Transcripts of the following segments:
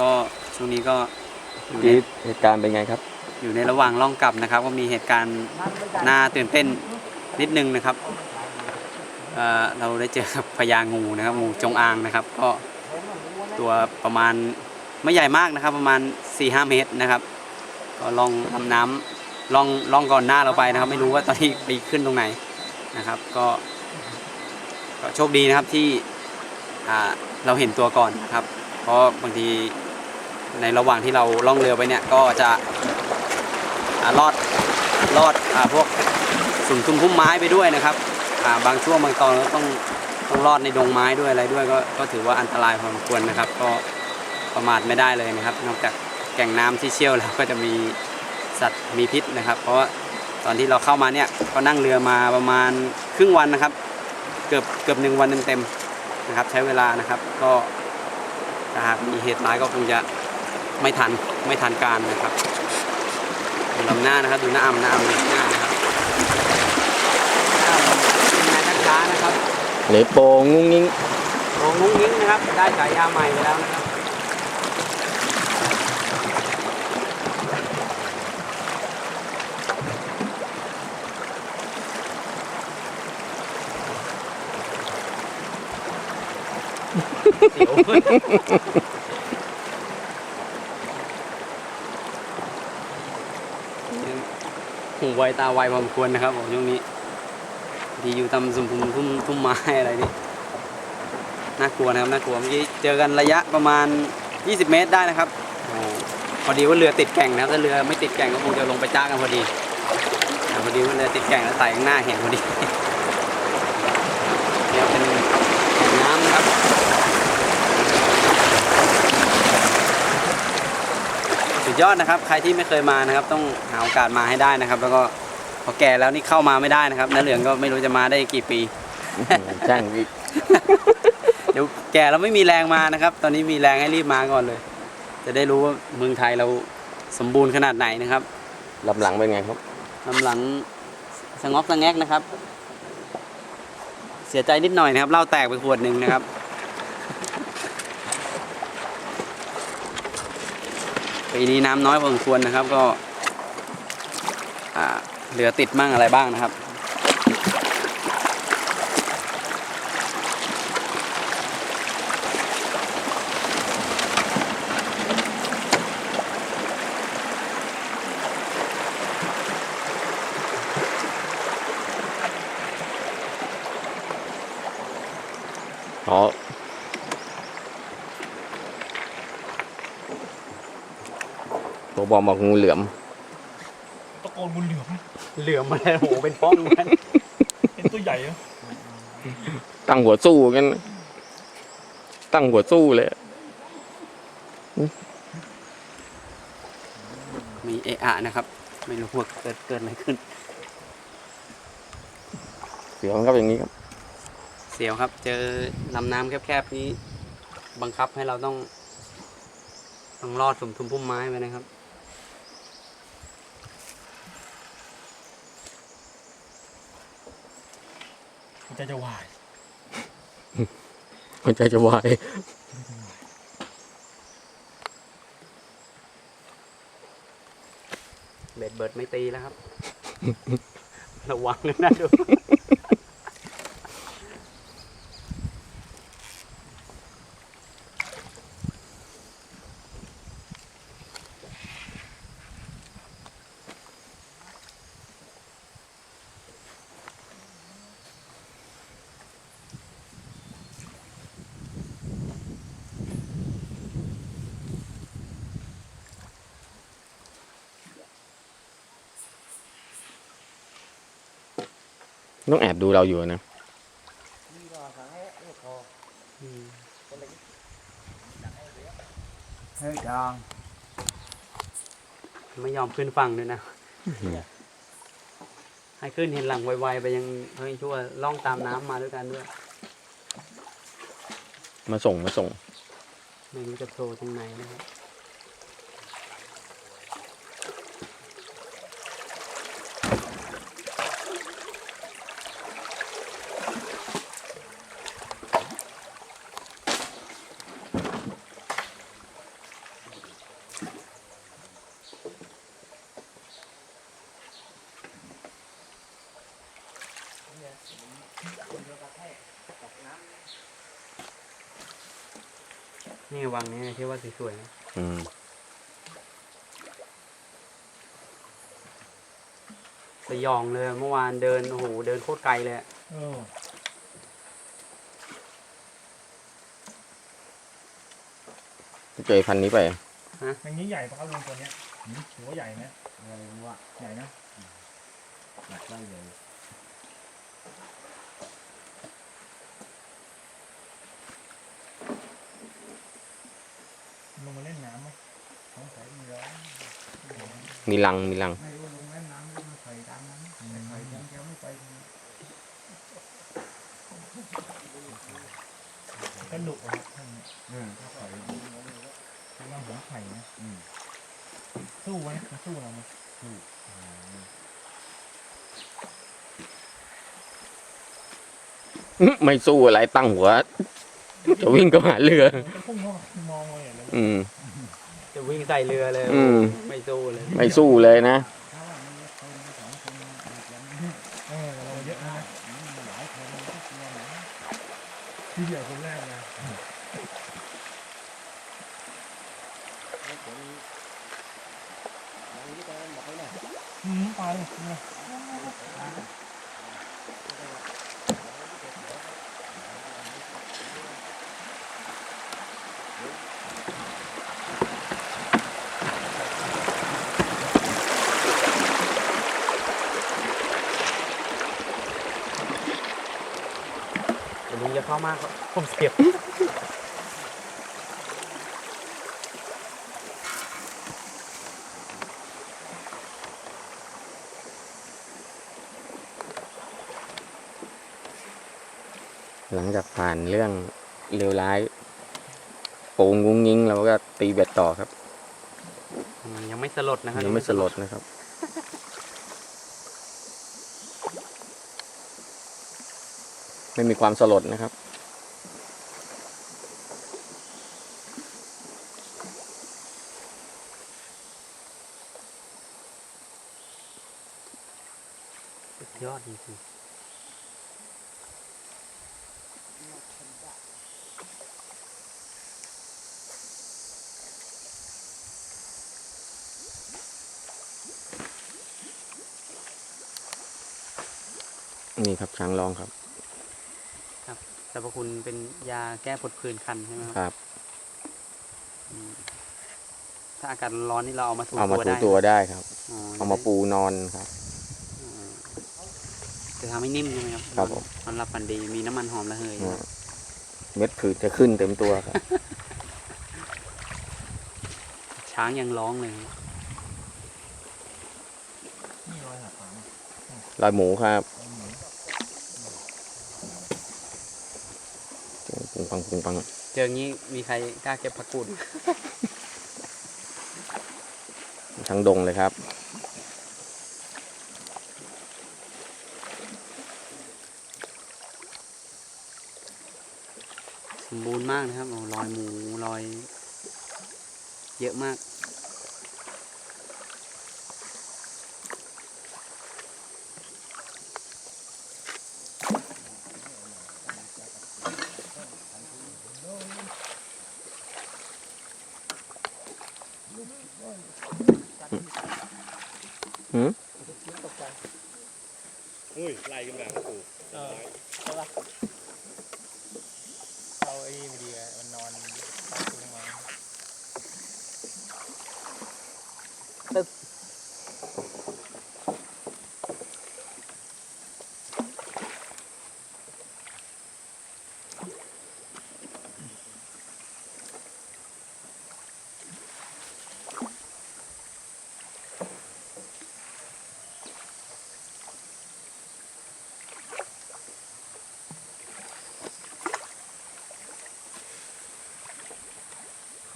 ก็ช่วงนี้ก็อยู่ในที่เหตุการณ์เป็นไงครับ อยู่ในระหว่างล่องกลับนะครับ ก็มีเหตุการณ์น่าตื่นเต้นนิดนึงนะครับเอ่อเราได้เจอกับพญางูนะครับงูจงอางนะครับ ก็ตัวประมาณไม่ใหญ่มากนะครับ ประมาณ 4-5 เมตรนะครับ ก็ล่องลำน้ำล่องล่องก่อนหน้าเราไปนะครับ ไม่รู้ว่าตอนนี้ไปขึ้นตรงไหนนะครับ ก็ก็โชคดีนะครับที่อ่าเราเห็นตัวก่อนนะครับ เพราะบางที ในระหว่างที่เราล่องเรือไปเนี่ยก็จะอ่ารอดรอดอพวกสุ่มซุ้มพุ่มไม้ไปด้วยนะครับาบางช่วงบางตอนก็ต้องต้องรอดในดงไม้ด้วยอะไรด้วยก็ก็ถือว่าอันตรายพอสมควรนะครับ ก็ประมาทไม่ได้เลยนะครับ นอกจากแก่งน้ำที่เชี่ยวแล้วก็จะมีสัตว์มีพิษนะครับ เพราะว่าตอนที่เราเข้ามาเนี่ยก็นั่งเรือมาประมาณครึ่งวันนะครับ เกือบเกือบหนึ่งวันเต็มๆนะครับ ใช้เวลานะครับ ก็ถ้าหากมีเหตุร้ายก็คงจะ ไม่ทันไม่ทันการนะครับดูลำหน้านะครับดูหน้าอ่ำหน้าอ่ำหน้านะครับหน้าอ่ำเป็นนายช้าๆนะครับหรือโปงงุ้งงิ้งโองงุ้งยิ้งนะครับ ได้ฉายาใหม่ไปแล้วนะครับเสียว หูไวตาไวพอสมควรนะครับผมช่วงนี้ที่อยู่ตำสุ่มทุ่มทุ่มทุ่มไม้อะไรนี่น่ากลัวนะครับน่ากลัวเมื่อกี้เจอกันระยะประมาณ 20 เมตรได้นะครับอพอดีว่าเรือติดแก่งนะครับถ้าเรือไม่ติดแก่งก็คงจะลงไปจ้ากันพอดีอ่พอดีว่าเรือติดแก่งแล้วไต่ข้างหน้าเห็นพอดีเนี่ยเป็นแก่งน้ำนะครับ สุดยอดนะครับ ใครที่ไม่เคยมานะครับ ต้องหาโอกาสมาให้ได้นะครับ แล้วก็พอแก่แล้วนี่เข้ามาไม่ได้นะครับน้าเหลืองก็ไม่รู้จะมาได้กี่ปีแจ้งอีกเดี๋ยวแก่เราไม่มีแรงมานะครับ ตอนนี้มีแรงให้รีบมาก่อนเลย จะได้รู้ว่าเมืองไทยเราสมบูรณ์ขนาดไหนนะครับลำหลังเป็นไงครับลำหลังสงอกสงแงกนะครับ เสียใจนิดหน่อยนะครับเหล้าแตกไปขวดหนึ่งนะครับ ปีนี้น้ำน้อยพอสมควรนะครับก็เรือติดมั่งอะไรบ้างนะครับ อ๋อ ตัวบอมบอกงูเหลือม ตะโกนบุญเหลือมเหลือมมาแล้วโหเป็นฟ้องเหมือนกันเป็นตัวใหญ่อะตั้งหัวสู้กัน ตั้งหัวสู้เลย มีเอะอะนะครับ ไม่รู้ว่าเกิดเกิดอะไรขึ้น เสียงครับอย่างนี้ครับ เสียวครับ เจอลำน้ำแคบๆนี้ บังคับให้เราต้อง ต้องรอดสมทุมพุ่มไม้ไปนะครับ มันจะจะวายหัวใจจะวายเบ็ดเบิดไม่ตีแล้วครับ ระวังนะดู ต้องแอบดูเราอยู่นะเฮ้ยดางไม่ยอมขึ้นฝั่งด้วยนะ ให้ขึ้นเห็นหลังไวๆไปยังเฮ้ยชั่วล่องตามน้ำมาด้วยกันด้วย มาส่งมาส่ง ไม่รู้จะโผล่ตรงไหนนะครับ นี่วังนี้ที่ว่าสวยๆนะอืมสยองเลยเมื่อวานเดินโอ้โหเดินโคตรไกลเลยอะเออเจอพันธุ์นี้ไปอย่างนี้ใหญ่ปะครับลุงตัวเนี้ยหืมถือว่าใหญ่ไหมใหญ่วะใหญ่นะ หนักได้เลยลงมาเล่นน้ำไหมสงสัยมีร้อน มีรังมีรัง ไม่รู้ลงเล่นน้ำแล้วมันใส่ตามนั้นแต่ใส่ยังแกไม่ไปกระดูกอะครับท่านเออถ้าใส่เป็นว่าหัวไข่นะสู้ไหมมันสู้เราไหมอื้อไม่สู้อะไรตั้งหัว จะวิ่งก็หาเรือ มันก็พุ่งเข้ามามองเราอย่างเลยอืมจะวิ่ง ใส่เรือเลย อืม ไม่สู้เลย ไม่สู้เลยนะถ้าว่ามีคนมีสองคนอาจจะมี เออเราเยอะนะ มีหลายคนมันก็กลัวหนะ ที่เดียวคนแรกเลยอืมไป เนี่ยเดี๋ยวลุงจะเข้ามากครับผมเสียบหลังจากผ่านเรื่องเลวร้ายโป่งงุ้งงิ้งเราก็ตีเบ็ดต่อครับยังไม่สลดนะครับยังไม่สลดนะครับ ไม่มีความสลดนะครับสุดยอดจริงนี่ครับช้างร้องครับๆส รรพคุณเป็นยาแก้ผดผื่นคันใช่ไหมครับครับ อืมถ้าอากาศร้อนนี่เราเอามาถูเอามาตัวถูได้ตัวได้ครับ อ๋อเอามาปูนอนครับ อืมจะทำให้นิ่มใช่ไหมครับครับผม นอนหลับฝันดีมีน้ำมันหอมระเหยอ่าเม็ดผืดจะขึ้นเต็มตัวครับ ช้างยังร้องเลยนี่รอยหักหางลอยหมูครับปุ งปังปุงปังเจองี้มีใครกล้าเก็บผักกูดทั้งดงเลยครับ สมบูรณ์มากนะครับโอ้รอยหมูรอย เยอะมาก อุ้ยไล่กันแบบกูเออใช่ปะเราไอ้นี่ไม่ดีไงมันนอนตัดลงมา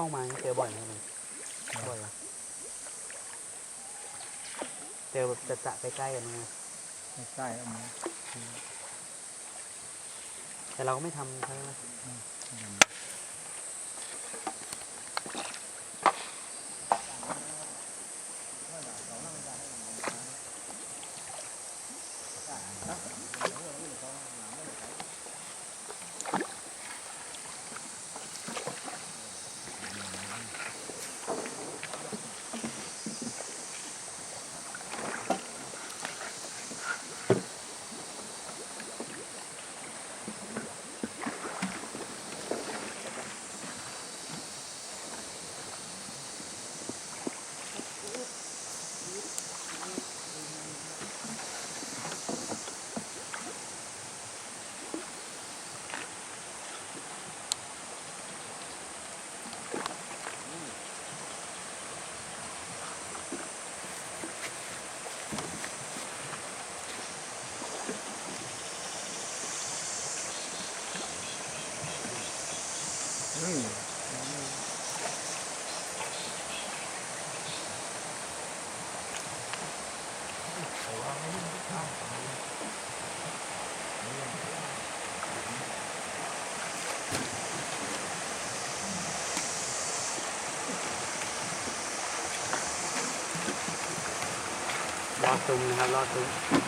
เข้ามาเจอบ่อยไหมครับบ่อยเหรอเจอแบบจะจะใกล้ๆกันนะไม่ใช่แล้วมั้งแต่เราก็ไม่ทำใช่ไหม lo tung นะครับ รอดตุ้ง